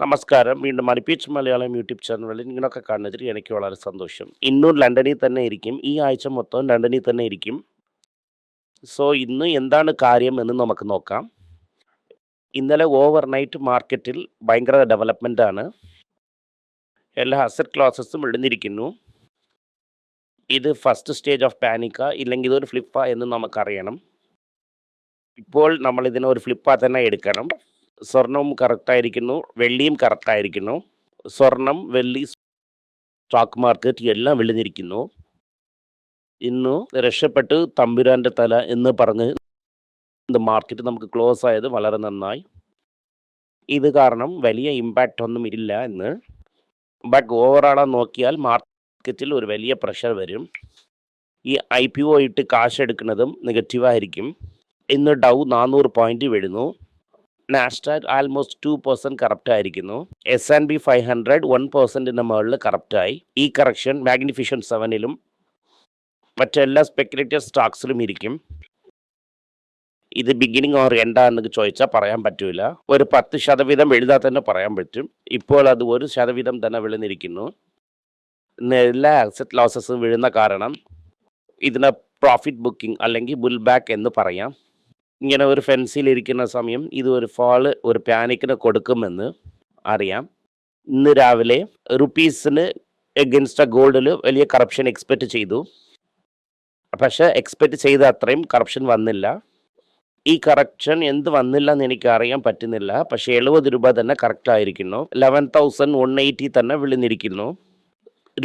നമസ്കാരം. വീണ്ടും മണിപ്പീച്ച് മലയാളം യൂട്യൂബ് ചാനലിൽ നിങ്ങളൊക്കെ കാണുന്നതിൽ എനിക്ക് വളരെ സന്തോഷം. ഇന്നും ലണ്ടനിൽ തന്നെ ഇരിക്കും. ഈ ആഴ്ച മൊത്തം ലണ്ടനിൽ തന്നെ ഇരിക്കും. സോ ഇന്ന് എന്താണ് കാര്യം എന്ന് നമുക്ക് നോക്കാം. ഇന്നലെ ഓവർ നൈറ്റ് മാർക്കറ്റിൽ ഭയങ്കര ഡെവലപ്മെന്റ് ആണ്. എല്ലാ അസറ്റ് ക്ലാസസും ഇടുന്നിരിക്കുന്നു ഇത് ഫസ്റ്റ് സ്റ്റേജ് ഓഫ് പാനിക്ക ഇല്ലെങ്കിൽ ഇതൊരു ഫ്ലിപ്പാ എന്ന് നമുക്കറിയണം. ഇപ്പോൾ നമ്മൾ ഇതിനെ ഒരു ഫ്ലിപ്പാ തന്നെ എടുക്കണം. സ്വർണവും കറക്റ്റായിരിക്കുന്നു വെള്ളിയും കറക്റ്റായിരിക്കുന്നു സ്വർണം വെള്ളി സ്റ്റോക്ക് മാർക്കറ്റ് എല്ലാം വെളിഞ്ഞിരിക്കുന്നു. ഇന്ന് രക്ഷപ്പെട്ട് തമ്പുരാന്റെ തല എന്ന് പറഞ്ഞ് ഇത് മാർക്കറ്റ് നമുക്ക് ക്ലോസ് ആയത് വളരെ നന്നായി. ഇത് കാരണം വലിയ ഇമ്പാക്റ്റ് ഒന്നും ഇല്ല എന്ന്. ബട്ട് ഓവറോളാ നോക്കിയാൽ മാർക്കറ്റിൽ ഒരു വലിയ പ്രഷർ വരും. ഈ ഐ പി ഒ ഇട്ട് കാശ് എടുക്കുന്നതും നെഗറ്റീവായിരിക്കും ഇന്ന് ഡൗ നാനൂറ് പോയിന്റ് വീഴുന്നു. Nasdaq almost two percent correct ആയിരിക്കുന്നു. S and P five hundred one പെർസെന്റിന്റെ മുകളിൽ കറപ്റ്റായി ഈ കറക്ഷൻ മാഗ്നിഫിഷൻ സെവനിലും മറ്റെല്ലാ സ്പെക്കുലേറ്റീവ് സ്റ്റോക്സിലും ഇരിക്കും. ഇത് ബിഗിനിങ് ഓർ എന്താന്ന് ചോദിച്ചാൽ പറയാൻ പറ്റൂല. ഒരു പത്ത് ശതവീതം എഴുതാൻ തന്നെ പറയാൻ പറ്റും. ഇപ്പോൾ അത് ഒരു ശതവീതം തന്നെ വിളഞ്ഞിരിക്കുന്നു. എല്ലാ അസറ്റ് ലോസസും വീഴുന്ന കാരണം ഇതിനെ പ്രോഫിറ്റ് ബുക്കിംഗ് അല്ലെങ്കിൽ ബുൽ ബാക്ക് എന്ന് പറയാം. ഇങ്ങനെ ഒരു ഫെൻസിൽ ഇരിക്കുന്ന സമയം ഇത് ഒരു ഫാൾ ഒരു പാനിക്കിന് കൊടുക്കുമെന്ന് അറിയാം. ഇന്ന് രാവിലെ റുപ്പീസിന് എഗൻസ്റ്റ് ഗോൾഡിൽ വലിയ കറപ്ഷൻ എക്സ്പെക്റ്റ് ചെയ്തു. പക്ഷെ എക്സ്പെക്റ്റ് ചെയ്ത അത്രയും കറപ്ഷൻ വന്നില്ല. ഈ കറക്ഷൻ എന്ത് വന്നില്ല എന്ന് എനിക്ക് അറിയാൻ പറ്റുന്നില്ല. പക്ഷേ എഴുപത് രൂപ തന്നെ കറക്റ്റ് ആയിരിക്കുന്നു. ലെവൻ തൗസൻഡ് വൺ എയ്റ്റി തന്നെ വിളിഞ്ഞിരിക്കുന്നു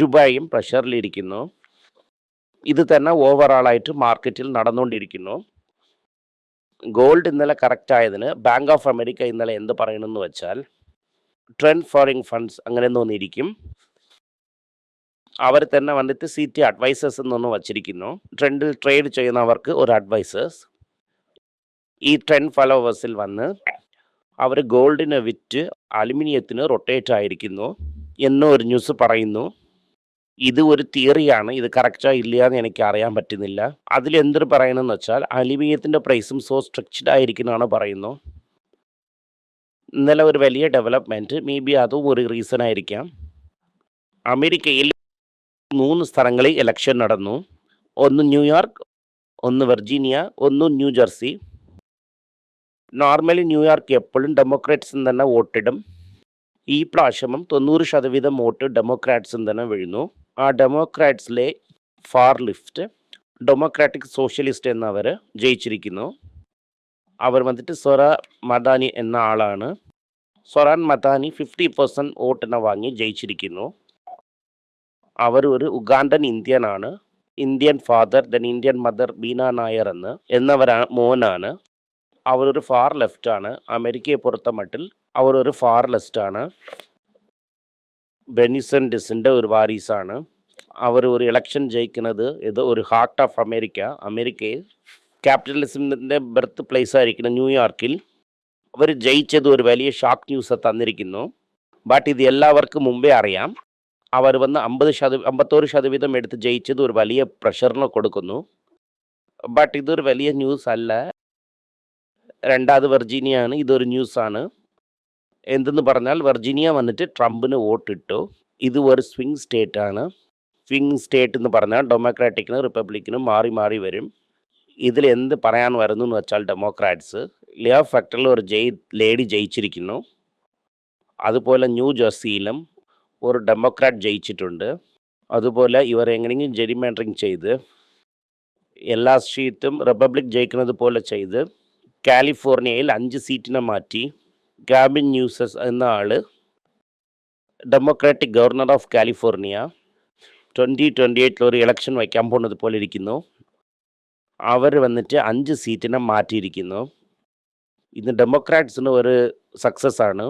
രൂപയും പ്രഷറിലിരിക്കുന്നു ഇത് തന്നെ ഓവറോളായിട്ട് മാർക്കറ്റിൽ നടന്നുകൊണ്ടിരിക്കുന്നു ഗോൾഡ് ഇന്നലെ കറക്റ്റ് ആയതിന് ബാങ്ക് ഓഫ് അമേരിക്ക ഇന്നലെ എന്ത് പറയണമെന്ന് വെച്ചാൽ ട്രെൻഡ് ഫോറിങ് ഫണ്ട്സ് അങ്ങനെ തോന്നിയിരിക്കും അവർ തന്നെ വന്നിട്ട് സി ടി അഡ്വൈസേഴ്സ് എന്നൊന്ന് വച്ചിരിക്കുന്നു. ട്രെൻഡിൽ ട്രേഡ് ചെയ്യുന്നവർക്ക് ഒരു അഡ്വൈസേഴ്സ് ഈ ട്രെൻഡ് ഫോളോവേഴ്സിൽ വന്ന് അവർ ഗോൾഡിനെ വിറ്റ് അലുമിനിയത്തിന് റൊട്ടേറ്റ് ആയിരിക്കുന്നു. എന്നൊരു ന്യൂസ് പറയുന്നു. ഇത് ഒരു തിയറിയാണ് ഇത് കറക്റ്റാ ഇല്ല എന്ന് എനിക്ക് അറിയാൻ പറ്റുന്നില്ല. അതിൽ എന്തൊരു പറയണമെന്ന് വെച്ചാൽ അലുമിനിയത്തിന്റെ പ്രൈസും സോ സ്ട്രക്ചർഡ് ആയിരിക്കുന്നതാണ് പറയുന്നു. ഇന്നലെ ഒരു വലിയ ഡെവലപ്മെന്റ് മേ ബി അതും ഒരു റീസൺ ആയിരിക്കാം. അമേരിക്കയിൽ മൂന്ന് സ്ഥലങ്ങളിൽ ഇലക്ഷൻ നടന്നു. ഒന്ന് ന്യൂയോർക്ക് ഒന്ന് വെർജീനിയ ഒന്ന് ന്യൂജേഴ്സി നോർമലി ന്യൂയോർക്ക് എപ്പോഴും ഡെമോക്രാറ്റ്സും തന്നെ വോട്ടിടും. ഈ പ്രാവശ്യം തൊണ്ണൂറ് ശതവീതം വോട്ട് ഡെമോക്രാറ്റ്സും തന്നെ വീഴുന്നു. ആ ഡെമോക്രാറ്റ്സിലെ ഫാർ ലിഫ്റ്റ് ഡെമോക്രാറ്റിക് സോഷ്യലിസ്റ്റ് എന്നവർ ജയിച്ചിരിക്കുന്നു. അവർ വന്നിട്ട് സൊറ മദാനി എന്ന ആളാണ്. സൊറാൻ മദാനി ഫിഫ്റ്റി പെർസെന്റ് വോട്ടിനെ വാങ്ങി ജയിച്ചിരിക്കുന്നു. അവർ ഒരു Ugandan ഇന്ത്യനാണ്. Indian father then Indian mother Beena Nair എന്ന് എന്നവരാ മോനാണ്. അവരൊരു ഫാർ ലെഫ്റ്റാണ്. അമേരിക്കയെ പുറത്തെ മട്ടിൽ അവരൊരു ഫാർ ലെഫ്റ്റാണ്. ബെനിസൺ ഡിസിന്റെ ഒരു വാരീസാണ്. അവർ ഒരു ഇലക്ഷൻ ജയിക്കുന്നത് ഇത് ഒരു ഹാർട്ട് ഓഫ് അമേരിക്ക. അമേരിക്കയിൽ ക്യാപിറ്റലിസത്തിന്റെ ബർത്ത് പ്ലേസ് ആയിരിക്കുന്ന ന്യൂയോർക്കിൽ അവർ ജയിച്ചത് ഒരു വലിയ ഷോക്ക് ന്യൂസ് തന്നിരിക്കുന്നു. ബട്ട് ഇത് എല്ലാവർക്കും മുമ്പേ അറിയാം. അവർ വന്ന് അമ്പത് ശത അമ്പത്തോറ് ശതവീതം എടുത്ത് ജയിച്ചത് ഒരു വലിയ പ്രഷറിന് കൊടുക്കുന്നു. ബട്ട് ഇതൊരു വലിയ ന്യൂസ് അല്ല. രണ്ടാമത് വെർജീനിയാണ്. ഇതൊരു ന്യൂസാണ്. എന്തെന്ന് പറഞ്ഞാൽ വെർജീനിയ വന്നിട്ട് ട്രംപിന് വോട്ടിട്ടു. ഇത് ഒരു സ്വിങ് സ്റ്റേറ്റ് ആണ് സ്വിങ് സ്റ്റേറ്റ് എന്ന് പറഞ്ഞാൽ ഡെമോക്രാറ്റിക്കിനും റിപ്പബ്ലിക്കിനും മാറി മാറി വരും. ഇതിൽ എന്ത് പറയാൻ വരുന്നു എന്ന് വെച്ചാൽ ഡെമോക്രാറ്റ്സ്. ലിയ ഫാക്ടറിൽ ഒരു ജയി ലേഡി ജയിച്ചിരിക്കുന്നു. അതുപോലെ ന്യൂ ജേഴ്സിയിലും ഒരു ഡെമോക്രാറ്റ് ജയിച്ചിട്ടുണ്ട്. അതുപോലെ ഇവർ എങ്ങനെയെങ്കിലും ജെരിമാൻഡറിങ് ചെയ്ത് എല്ലാ സീറ്റും റിപ്പബ്ലിക് ജയിക്കുന്നത് പോലെ ചെയ്ത് കാലിഫോർണിയയിൽ അഞ്ച് സീറ്റിനെ മാറ്റി. ഗാബിൻ ന്യൂസസ് എന്ന ആൾ democratic governor of California twenty twenty എയ്റ്റിൽ ഒരു ഇലക്ഷൻ വയ്ക്കാൻ പോകുന്നത് പോലെ ഇരിക്കുന്നു. അവർ വന്നിട്ട് അഞ്ച് സീറ്റിനെ മാറ്റിയിരിക്കുന്നു. ഇന്ന് ഡെമോക്രാറ്റ്സിന് ഒരു സക്സസ് ആണ്.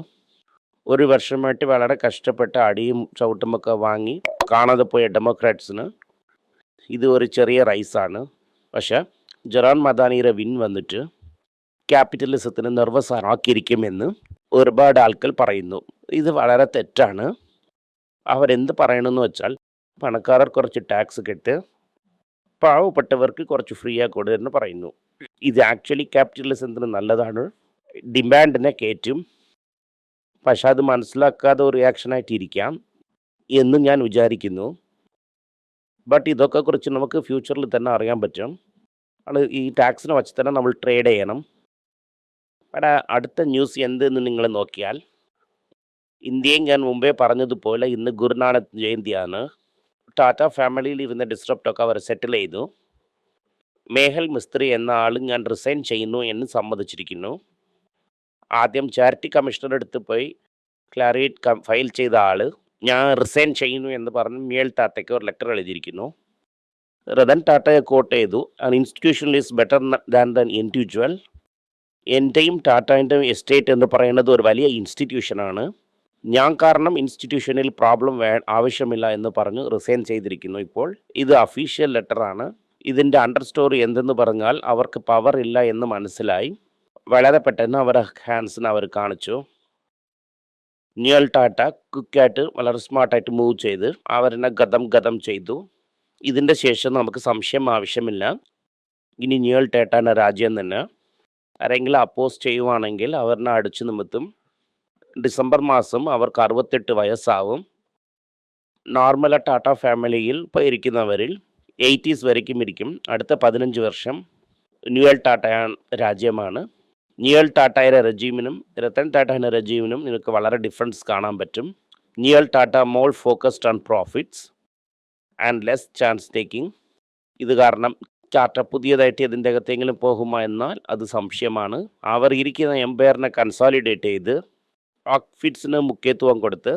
ഒരു വർഷമായിട്ട് വളരെ കഷ്ടപ്പെട്ട അടിയും ചവിട്ടുമൊക്കെ വാങ്ങി കാണാതെ പോയ ഡെമോക്രാറ്റ്സിന് ഇത് ഒരു ചെറിയ റൈസാണ് പക്ഷേ ജെറാൻ മദാനിയുടെ വിൻ വന്നിട്ട് ക്യാപിറ്റലിസത്തിന് നെർവസ് ആക്കിയിരിക്കുമെന്ന് ഒരുപാട് ആൾക്കാർ പറയുന്നു. ഇത് വളരെ തെറ്റാണ്. അവരെന്ത് പറയണമെന്ന് വെച്ചാൽ പണക്കാരർ കുറച്ച് ടാക്സ് കെട്ട് പാവപ്പെട്ടവർക്ക് കുറച്ച് ഫ്രീ ആയി എന്ന് പറയുന്നു. ഇത് ആക്ച്വലി ക്യാപിറ്റലിസത്തിന് നല്ലതാണ്. ഡിമാൻഡിനെ കയറ്റും പക്ഷെ അത് മനസ്സിലാക്കാതെ ഒരു റിയാക്ഷനായിട്ടിരിക്കാം എന്ന് ഞാൻ വിചാരിക്കുന്നു. ബട്ട് ഇതൊക്കെ കുറിച്ച് നമുക്ക് ഫ്യൂച്ചറിൽ തന്നെ അറിയാൻ പറ്റും. അത് ഈ ടാക്സിനെ വച്ച് തന്നെ നമ്മൾ ട്രേഡ് ചെയ്യണം. അവിടെ അടുത്ത ന്യൂസ് എന്തെന്ന് നിങ്ങൾ നോക്കിയാൽ ഇന്ത്യയും ഞാൻ മുമ്പേ പറഞ്ഞതുപോലെ ഇന്ന് ഗുരുനാനക് ജയന്തിയാണ്. ടാറ്റ ഫാമിലിയിൽ ഇരുന്ന ഡിസ്ട്രപ്റ്റൊക്കെ അവർ സെറ്റിൽ ചെയ്തു. മേഹൽ മിസ്ത്രി എന്ന ആൾ ഞാൻ റിസൈൻ ചെയ്യുന്നു എന്ന് സമ്മതിച്ചിരിക്കുന്നു. ആദ്യം ചാരിറ്റി കമ്മീഷണർ അടുത്ത് പോയി ക്ലാരിറ്റ് ഫയൽ ചെയ്ത ആൾ ഞാൻ റിസൈൻ ചെയ്യുന്നു എന്ന് പറഞ്ഞ് മേൽ ടാറ്റയ്ക്ക് ഒരു ലെറ്റർ എഴുതിയിരിക്കുന്നു. റതൻ ടാറ്റയെ കോട്ട് ചെയ്തു an institution is better than than individual എന്റെയും ടാറ്റാന്റെയും എസ്റ്റേറ്റ് എന്ന് പറയുന്നത് ഒരു വലിയ ഇൻസ്റ്റിറ്റ്യൂഷനാണ് ഞാൻ കാരണം ഇൻസ്റ്റിറ്റ്യൂഷനിൽ പ്രോബ്ലം വേ ആവശ്യമില്ല എന്ന് പറഞ്ഞ് റിസൈൻ ചെയ്തിരിക്കുന്നു ഇപ്പോൾ. ഇത് അഫീഷ്യൽ ലെറ്ററാണ് ഇതിന്റെ അണ്ടർ സ്റ്റോറി എന്തെന്ന് പറഞ്ഞാൽ അവർക്ക് പവർ ഇല്ല എന്ന് മനസ്സിലായി. വളരെ പെട്ടെന്ന് അവരുടെ ഹാൻഡ്സിന് അവർ കാണിച്ചു. ന്യൂൽ ടാറ്റ ക്വിക്കായിട്ട് വളരെ സ്മാർട്ടായിട്ട് മൂവ് ചെയ്ത് അവരെന്നെ ഗതം ഗതം ചെയ്തു. ഇതിന്റെ ശേഷം നമുക്ക് സംശയം ആവശ്യമില്ല. ഇനി നിയൽ ടാറ്റാന്റെ രാജ്യം തന്നെ. ആരെങ്കിലും അപ്പോസ് ചെയ്യുവാണെങ്കിൽ അവരിനെ അടിച്ചു നിമിത്തും ഡിസംബർ മാസം അവർക്ക് അറുപത്തെട്ട് വയസ്സാവും. നോർമൽ ടാറ്റ ഫാമിലിയിൽ ഇപ്പോൾ ഇരിക്കുന്നവരിൽ എയ്റ്റീസ് വരയ്ക്കും ഇരിക്കും. അടുത്ത പതിനഞ്ച് വർഷം ന്യൂയൽ ടാറ്റ രാജ്യമാണ്. ന്യൂയൽ ടാറ്റയുടെ റെജീമിനും രത്തൻ ടാറ്റയുടെ റെജീമിനും നിങ്ങൾക്ക് വളരെ ഡിഫറൻസ് കാണാൻ പറ്റും. Noel Tata more focused on profits and less chance taking ഇത് കാരണം ടാറ്റ പുതിയതായിട്ട് ഇതിന്റെ അകത്തെങ്കിലും പോകുമോ എന്നാൽ അത് സംശയമാണ്. അവർ ഇരിക്കുന്ന എംപയറിനെ കൺസോളിഡേറ്റ് ചെയ്ത് ഓക്ഫിറ്റ്സിന് മുഖ്യത്വം കൊടുത്ത്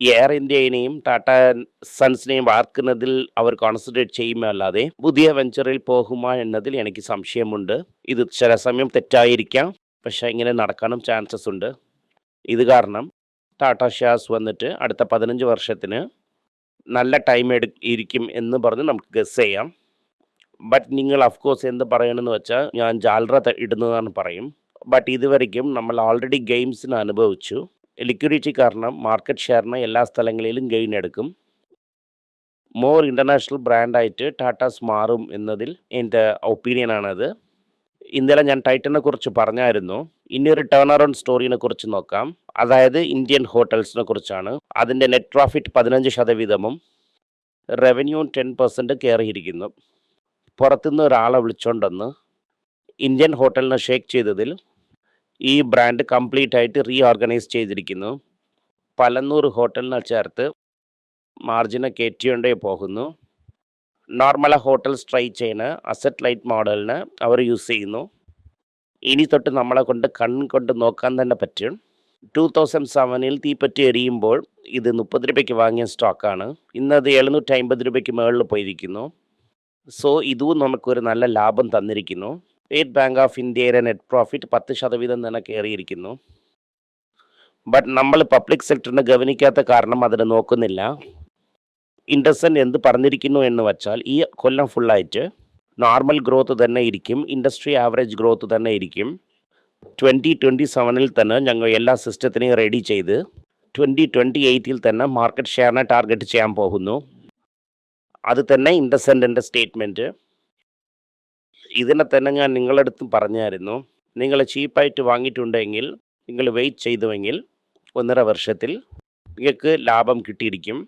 എയർ ഇന്ത്യയെയും ടാറ്റ സൺസിനെയും വാർക്കുന്നതിൽ അവർ കോൺസെൻട്രേറ്റ് ചെയ്യുമല്ലാതെ പുതിയ വെഞ്ചറിൽ പോകുമോ എന്നതിൽ എനിക്ക് സംശയമുണ്ട്. ഇത് ചില സമയം തെറ്റായിരിക്കാം. പക്ഷേ ഇങ്ങനെ നടക്കാനും ചാൻസസ് ഉണ്ട്. ഇത് കാരണം ടാറ്റ ഷെയർസ് വന്നിട്ട് അടുത്ത പതിനഞ്ച് വർഷത്തിന് നല്ല ടൈം എടു ഇരിക്കും എന്ന് പറഞ്ഞ് നമുക്ക് ഗസ് ചെയ്യാം. ബട്ട് നിങ്ങൾ അഫ്കോഴ്സ് എന്ത് പറയണമെന്ന് വെച്ചാൽ ഞാൻ ജാലറ ഇടുന്നതാണ് പറയും. ബട്ട് ഇതുവരെയ്ക്കും നമ്മൾ ഓൾറെഡി ഗെയിംസിന് അനുഭവിച്ചു. ലിക്വിഡിറ്റി കാരണം മാർക്കറ്റ് ഷെയറിന് എല്ലാ സ്ഥലങ്ങളിലും ഗെയിൻ എടുക്കും. മോർ ഇന്റർനാഷണൽ ബ്രാൻഡായിട്ട് ടാറ്റാസ് മാറും എന്നതിൽ എന്റെ ഒപ്പീനിയനാണത് ഇന്നലെ ഞാൻ ടൈറ്റനെ കുറിച്ച് പറഞ്ഞായിരുന്നു. ഇനി ഒരു ടേൺ അറൗണ്ട് സ്റ്റോറിനെ കുറിച്ച് നോക്കാം. അതായത് ഇന്ത്യൻ ഹോട്ടൽസിനെ കുറിച്ചാണ്. അതിന്റെ നെറ്റ് പ്രോഫിറ്റ് പതിനഞ്ച് ശതവീതവും റവന്യൂ ടെൻ പെർസെന്റ് കയറിയിരിക്കുന്നു പുറത്തുനിന്ന് ഒരാളെ വിളിച്ചോണ്ടെന്ന് ഇന്ത്യൻ ഹോട്ടലിനെ ഷേക്ക് ചെയ്തതിൽ ഈ ബ്രാൻഡ് കംപ്ലീറ്റ് ആയിട്ട് റീഓർഗനൈസ് ചെയ്തിരിക്കുന്നു. പലന്നൂർ ഹോട്ടലിനെ ചേർത്ത് മാർജിനെ കയറ്റിയോണ്ടേ പോകുന്നു. നോർമല ഹോട്ടൽ സ്ട്രൈ ചെയ്യുന്ന അസറ്റ് ലൈറ്റ് മോഡലിന് അവർ യൂസ് ചെയ്യുന്നു. ഇനി തൊട്ട് നമ്മളെ കൊണ്ട് കൺ കൊണ്ട് നോക്കാൻ തന്നെ പറ്റും. ടു തൗസൻഡ് സെവനിൽ തീപ്പറ്റി എറിയുമ്പോൾ ഇത് മുപ്പത് രൂപയ്ക്ക് വാങ്ങിയ സ്റ്റോക്കാണ്. ഇന്നത് എഴുന്നൂറ്റി അമ്പത് രൂപയ്ക്ക് മുകളിൽ പോയിരിക്കുന്നു. സോ ഇതും നമുക്കൊരു നല്ല ലാഭം തന്നിരിക്കുന്നു. സ്റ്റേറ്റ് ബാങ്ക് ഓഫ് ഇന്ത്യയുടെ നെറ്റ് പ്രോഫിറ്റ് പത്ത് ശതവീതം തന്നെ കയറിയിരിക്കുന്നു. ബട്ട് നമ്മൾ പബ്ലിക് സെക്ടറിനെ ഗവനിക്കാത്ത കാരണം അതിനെ നോക്കുന്നില്ല. ഇൻഡസൻ എന്ത് പറഞ്ഞിരിക്കുന്നു എന്ന് വെച്ചാൽ ഈ കൊല്ലം ഫുള്ളായിട്ട് നോർമൽ ഗ്രോത്ത് തന്നെ ഇരിക്കും. ഇൻഡസ്ട്രി ആവറേജ് ഗ്രോത്ത് തന്നെ ഇരിക്കും. ട്വന്റി ട്വന്റി സെവനിൽ തന്നെ ഞങ്ങൾ എല്ലാ സിസ്റ്റത്തിനെയും റെഡി ചെയ്ത് ട്വന്റി ട്വന്റി എയ്റ്റിൽ തന്നെ മാർക്കറ്റ് ഷെയറിനെ ടാർഗറ്റ് ചെയ്യാൻ പോകുന്നു. അത് തന്നെ ഇൻഡസെന്റിന്റെ സ്റ്റേറ്റ്മെന്റ്. ഇതിനെ തന്നെ ഞാൻ നിങ്ങളടുത്ത് പറഞ്ഞായിരുന്നു. നിങ്ങൾ ചീപ്പായിട്ട് വാങ്ങിയിട്ടുണ്ടെങ്കിൽ നിങ്ങൾ വെയിറ്റ് ചെയ്തുവെങ്കിൽ ഒന്നര വർഷത്തിൽ നിങ്ങൾക്ക് ലാഭം കിട്ടിയിരിക്കും.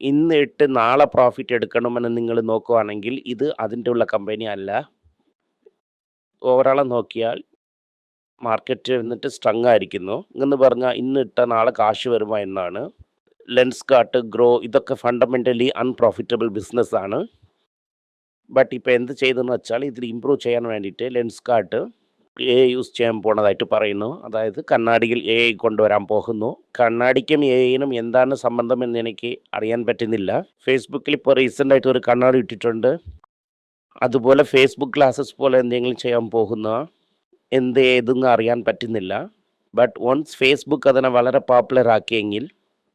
ഇന്ന് ഇട്ട് നാളെ പ്രോഫിറ്റ് എടുക്കണമെന്ന് നിങ്ങൾ നോക്കുവാണെങ്കിൽ ഇത് അതിന്റെ ഉള്ള കമ്പനി അല്ല. ഓവറോളം നോക്കിയാൽ മാർക്കറ്റ് എന്നിട്ട് സ്ട്രങ് ആയിരിക്കുന്നു. എന്ന് പറഞ്ഞാൽ ഇന്ന് ഇട്ട നാളെ കാശ് വരുമോ എന്നാണ്. ലെൻസ് കാട്ട് ഗ്രോ ഇതൊക്കെ ഫണ്ടമെന്റലി അൺപ്രോഫിറ്റബിൾ ബിസിനസ്സാണ് ബട്ട് ഇപ്പോൾ എന്ത് ചെയ്തെന്ന് വെച്ചാൽ ഇതിൽ ഇമ്പ്രൂവ് ചെയ്യാൻ വേണ്ടിയിട്ട് ലെൻസ് കാർട്ട് എ യൂസ് ചെയ്യാൻ പോണതായിട്ട് പറയുന്നു. അതായത് കണ്ണാടിയിൽ എ ഐ കൊണ്ടുവരാൻ പോകുന്നു. കണ്ണാടിക്കും എ ഐനും എന്താണ് സംബന്ധം എന്ന് എനിക്ക് അറിയാൻ പറ്റുന്നില്ല. ഫേസ്ബുക്കിൽ ഇപ്പോൾ റീസെന്റ് ആയിട്ട് ഒരു കണ്ണാടി ഇട്ടിട്ടുണ്ട്. അതുപോലെ ഫേസ്ബുക്ക് ക്ലാസ്സസ് പോലെ എന്തെങ്കിലും ചെയ്യാൻ പോകുന്ന എന്ത് ഏതെന്ന് അറിയാൻ പറ്റുന്നില്ല. ബട്ട് വൺസ് ഫേസ്ബുക്ക് അതിനെ വളരെ പോപ്പുലർ ആക്കിയെങ്കിൽ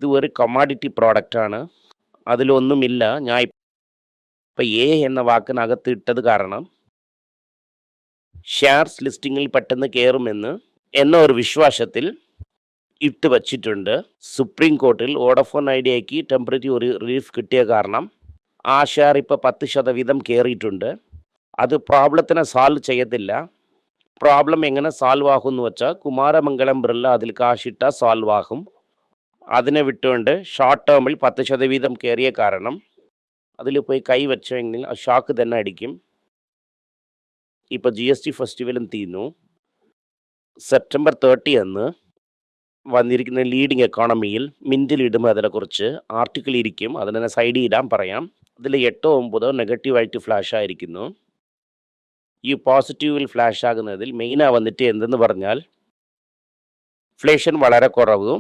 ഇത് ഒരു കമാഡിറ്റി പ്രോഡക്റ്റാണ് അതിലൊന്നുമില്ല. ഞാൻ ഇപ്പം എ എന്ന വാക്കിനകത്ത് ഇട്ടത് കാരണം ഷെയർസ് ലിസ്റ്റിങ്ങിൽ പെട്ടെന്ന് കയറുമെന്ന് എന്ന ഒരു വിശ്വാസത്തിൽ ഇട്ട് വച്ചിട്ടുണ്ട്. സുപ്രീം കോർട്ടിൽ ഓഡഫോൺ ഐഡിയയ്ക്ക് ടെമ്പററി ഒരു റിലീഫ് കിട്ടിയ കാരണം ആ ഷെയർ ഇപ്പോൾ പത്ത് ശതവീതം കയറിയിട്ടുണ്ട് അത് പ്രോബ്ലത്തിനെ സോൾവ് ചെയ്യത്തില്ല. പ്രോബ്ലം എങ്ങനെ സോൾവ് ആകും എന്ന് വെച്ചാൽ കുമാരമംഗലം ബിർള അതിൽ കാശിട്ടാൽ സോൾവ് ആകും. അതിനെ വിട്ടുകൊണ്ട് ഷോർട്ട് ടേമിൽ പത്ത് ശതവീതം കയറിയ കാരണം അതിൽ പോയി കൈ വെച്ചെങ്കിൽ ആ ഷോക്ക് തന്നെ അടിക്കും. ഇപ്പോൾ ജി എസ് ടി ഫെസ്റ്റിവലും തീർന്നു. സെപ്റ്റംബർ തേർട്ടി അന്ന് വന്നിരിക്കുന്ന ലീഡിങ് എക്കോണമിയിൽ മിന്റിൽ ഇടുമ്പോൾ അതിനെക്കുറിച്ച് ആർട്ടിക്കിൾ ഇരിക്കും. അതിനെ സൈഡ് ഇടാൻ പറയാം. അതിൽ എട്ടോ ഒമ്പതോ നെഗറ്റീവായിട്ട് ഫ്ലാഷ് ആയിരിക്കുന്നു. ഈ പോസിറ്റീവിൽ ഫ്ലാഷ് ആകുന്നതിൽ മെയിനാണ് വന്നിട്ട് എന്തെന്ന് പറഞ്ഞാൽ ഫ്ലേഷൻ വളരെ കുറവും.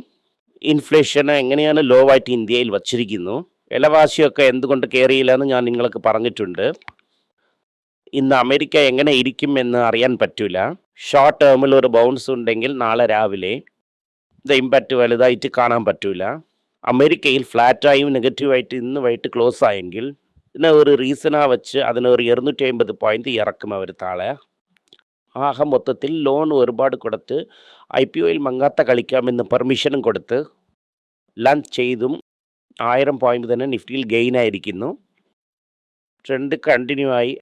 ഇൻഫ്ലേഷൻ എങ്ങനെയാണ് ലോ ആയിട്ട് ഇന്ത്യയിൽ വച്ചിരിക്കുന്നു? വിലവാശിയൊക്കെ എന്തുകൊണ്ട് കയറിയില്ല എന്ന് ഞാൻ നിങ്ങൾക്ക് പറഞ്ഞിട്ടുണ്ട്. ഇന്ന് അമേരിക്ക എങ്ങനെ ഇരിക്കും എന്ന് അറിയാൻ പറ്റില്ല ഷോർട്ട് ടേമിൽ ഒരു ബൗൺസ് ഉണ്ടെങ്കിൽ നാളെ രാവിലെ ഇത് ഇമ്പാക്റ്റ് വലുതായിട്ട് കാണാൻ പറ്റില്ല അമേരിക്കയിൽ ഫ്ലാറ്റായും നെഗറ്റീവായിട്ട് ഇന്ന് വൈകിട്ട് ക്ലോസ് ആയെങ്കിൽ ഇതിനെ ഒരു റീസണാ വെച്ച് അതിനൊരു ഇരുന്നൂറ്റി അമ്പത് പോയിന്റ് ഇറക്കും അവർ താഴെ ആകെ മൊത്തത്തിൽ ലോൺ ഒരുപാട് കൊടുത്ത് ഐ പി ഒയിൽ മങ്ങാത്ത കളിക്കാമെന്ന് പെർമിഷനും കൊടുത്ത് ലഞ്ച് ചെയ്തും ആയിരം പോയിന്റ് തന്നെ നിഫ്റ്റിയിൽ ഗെയിൻ ആയിരിക്കുന്നു. ട്രെൻഡ് കണ്ടിന്യൂ ആയി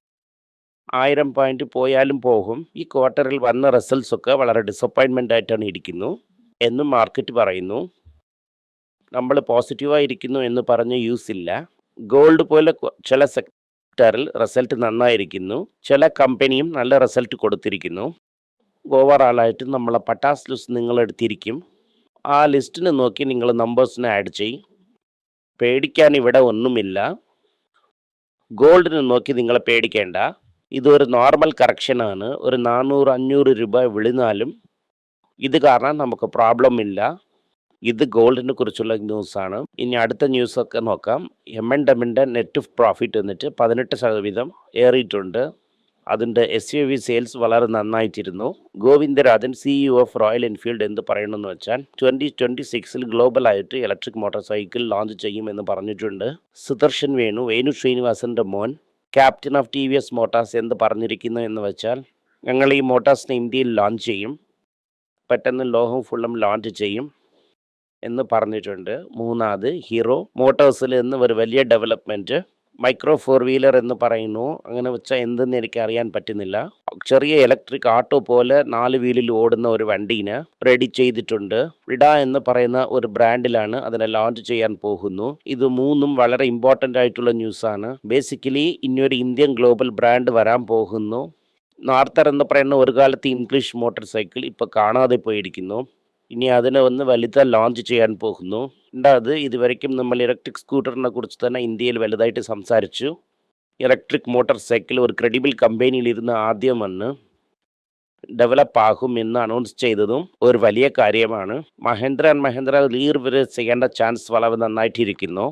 ആയിരം പോയിന്റ് പോയാലും പോകും. ഈ ക്വാർട്ടറിൽ വന്ന റിസൾട്ട്സ് ഒക്കെ വളരെ ഡിസപ്പോയിൻമെന്റ് ആയിട്ടാണ് ഇരിക്കുന്നു എന്നും മാർക്കറ്റ് പറയുന്നു. നമ്മൾ പോസിറ്റീവായിരിക്കുന്നു എന്ന് പറഞ്ഞ് യൂസ് ഇല്ല. ഗോൾഡ് പോലെ ചില സെക്ടറിൽ റിസൾട്ട് നന്നായിരിക്കുന്നു. ചില കമ്പനിയും നല്ല റിസൾട്ട് കൊടുത്തിരിക്കുന്നു. ഓവറാളായിട്ട് നമ്മളെ പട്ടാസ് ലിസ്റ്റ് നിങ്ങൾ എടുത്തിരിക്കും. ആ ലിസ്റ്റിന് നോക്കി നിങ്ങൾ നമ്പേഴ്സിനെ ആഡ് ചെയ്യും. പേടിക്കാൻ ഇവിടെ ഒന്നുമില്ല. ഗോൾഡിന് നോക്കി നിങ്ങൾ പേടിക്കേണ്ട. ഇതൊരു നോർമൽ കറക്ഷനാണ് ഒരു നാനൂറ് അഞ്ഞൂറ് രൂപ വിളിനാലും ഇത് കാരണം നമുക്ക് പ്രോബ്ലം ഇല്ല. ഇത് ഗോൾഡിനെ കുറിച്ചുള്ള ന്യൂസാണ് ഇനി അടുത്ത ന്യൂസ് ഒക്കെ നോക്കാം. എം എൻ ഡെമിന്റെ നെറ്റ് പ്രോഫിറ്റ് എന്നിട്ട് പതിനെട്ട് ശതവീതം ഏറിയിട്ടുണ്ട്. അതിന്റെ എസ് യു വി സെയിൽസ് വളരെ നന്നായിട്ടിരുന്നു. Govindarajan CEO of Royal Enfield എന്ത് പറയണമെന്ന് വെച്ചാൽ ട്വന്റി ട്വന്റി സിക്സിൽ ഗ്ലോബലായിട്ട് ഇലക്ട്രിക് മോട്ടോർ സൈക്കിൾ ലോഞ്ച് ചെയ്യുമെന്ന് പറഞ്ഞിട്ടുണ്ട്. സുദർശൻ വേണു വേണു ശ്രീനിവാസന്റെ മോൻ captain of T V S motors എന്ത് പറഞ്ഞിരിക്കുന്നു എന്ന് വെച്ചാൽ ഞങ്ങൾ ഈ മോട്ടാർസിനെ ഇന്ത്യയിൽ ലോഞ്ച് ചെയ്യും. പെട്ടെന്ന് ലോഹം ഫുള്ളും ലോഞ്ച് ചെയ്യും. എന്ന് പറഞ്ഞിട്ടുണ്ട്. മൂന്നാമത് ഹീറോ മോട്ടോഴ്സിൽ നിന്ന് ഒരു വലിയ ഡെവലപ്മെന്റ് മൈക്രോ ഫോർ വീലർ എന്ന് പറയുന്നു. അങ്ങനെ വെച്ചാൽ എന്തെന്ന് എനിക്ക് അറിയാൻ പറ്റുന്നില്ല. ചെറിയ ഇലക്ട്രിക് ഓട്ടോ പോലെ നാല് വീലിൽ ഓടുന്ന ഒരു വണ്ടീനെ റെഡി ചെയ്തിട്ടുണ്ട്. വിഡ എന്ന് പറയുന്ന ഒരു ബ്രാൻഡിലാണ് അതിനെ ലോഞ്ച് ചെയ്യാൻ പോകുന്നു. ഇത് മൂന്നും വളരെ ഇമ്പോർട്ടന്റ് ആയിട്ടുള്ള ന്യൂസാണ് ബേസിക്കലി ഇനിയൊരു ഇന്ത്യൻ ഗ്ലോബൽ ബ്രാൻഡ് വരാൻ പോകുന്നു. നാർത്തർ എന്ന് പറയുന്ന ഒരു കാലത്ത് ഇംഗ്ലീഷ് മോട്ടോർ സൈക്കിൾ ഇപ്പോൾ കാണാതെ പോയിരിക്കുന്നു. ഇനി അതിനെ ഒന്ന് വലുതാ ലോഞ്ച് ചെയ്യാൻ പോകുന്നു. രണ്ടാമത് ഇതുവരയ്ക്കും നമ്മൾ ഇലക്ട്രിക് സ്കൂട്ടറിനെ കുറിച്ച് തന്നെ ഇന്ത്യയിൽ വലുതായിട്ട് സംസാരിച്ചു. ഇലക്ട്രിക് മോട്ടോർ സൈക്കിൾ ഒരു ക്രെഡിബിൾ കമ്പനിയിൽ ഇരുന്ന് ആദ്യം വന്ന് ഡെവലപ്പ് ആകും എന്ന് അനൗൺസ് ചെയ്തതും ഒരു വലിയ കാര്യമാണ്. മഹേന്ദ്ര ആൻഡ് മഹേന്ദ്ര ലീർ വരെ ചെയ്യേണ്ട ചാൻസ് വളരെ നന്നായിട്ടിരിക്കുന്നു.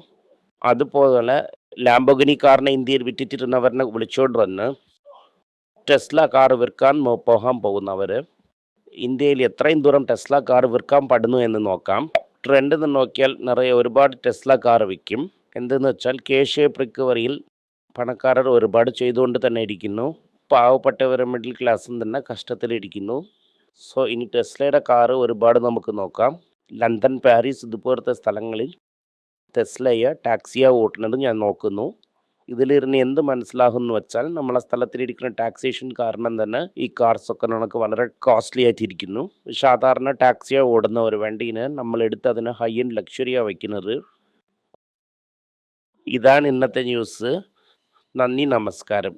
അതുപോലെ ലാംബോഗിനി കാറിനെ ഇന്ത്യയിൽ വിറ്റിട്ടിരുന്നവരെ വിളിച്ചുകൊണ്ട് വന്ന് ടെസ്ല കാർ വിൽക്കാൻ പോകാൻ പോകുന്നവർ ഇന്ത്യയിൽ എത്രയും ദൂരം ടെസ്ല കാർ വിൽക്കാൻ പടുന്നു എന്ന് നോക്കാം. ട്രെൻഡ് എന്ന് നോക്കിയാൽ നിറയെ ഒരുപാട് ടെസ്ല കാർ വിൽക്കും. എന്തെന്ന് വെച്ചാൽ കെ ഷേപ്പ് റിക്കവറിയിൽ പണക്കാരർ ഒരുപാട് ചെയ്തുകൊണ്ട് തന്നെ ഇരിക്കുന്നു. പാവപ്പെട്ടവർ മിഡിൽ ക്ലാസ്സും തന്നെ കഷ്ടത്തിലിരിക്കുന്നു സോ ഇനി ടെസ്ലയുടെ കാറ് ഒരുപാട് നമുക്ക് നോക്കാം. ലണ്ടൻ പാരീസ് ഇതുപോലത്തെ സ്ഥലങ്ങളിൽ ടെസ്ലയെ ടാക്സിയ ഓട്ടുന്നത് ഞാൻ നോക്കുന്നു. ഇതിലിരുന്ന് എന്ത് മനസ്സിലാകുമെന്ന് വെച്ചാൽ നമ്മളെ സ്ഥലത്തിലിരിക്കുന്ന ടാക്സേഷൻ കാരണം തന്നെ ഈ കാർസ് ഒക്കെ നമുക്ക് വളരെ കോസ്റ്റ്ലി ആയിട്ടിരിക്കുന്നു. സാധാരണ ടാക്സിയ ഓടുന്ന ഒരു വണ്ടീനെ നമ്മൾ എടുത്ത് അതിനെ ഹൈ ആൻഡ് ലക്ഷറിയാ വയ്ക്കുന്നത്. ഇതാണ് ഇന്നത്തെ ന്യൂസ് നന്ദി നമസ്കാരം.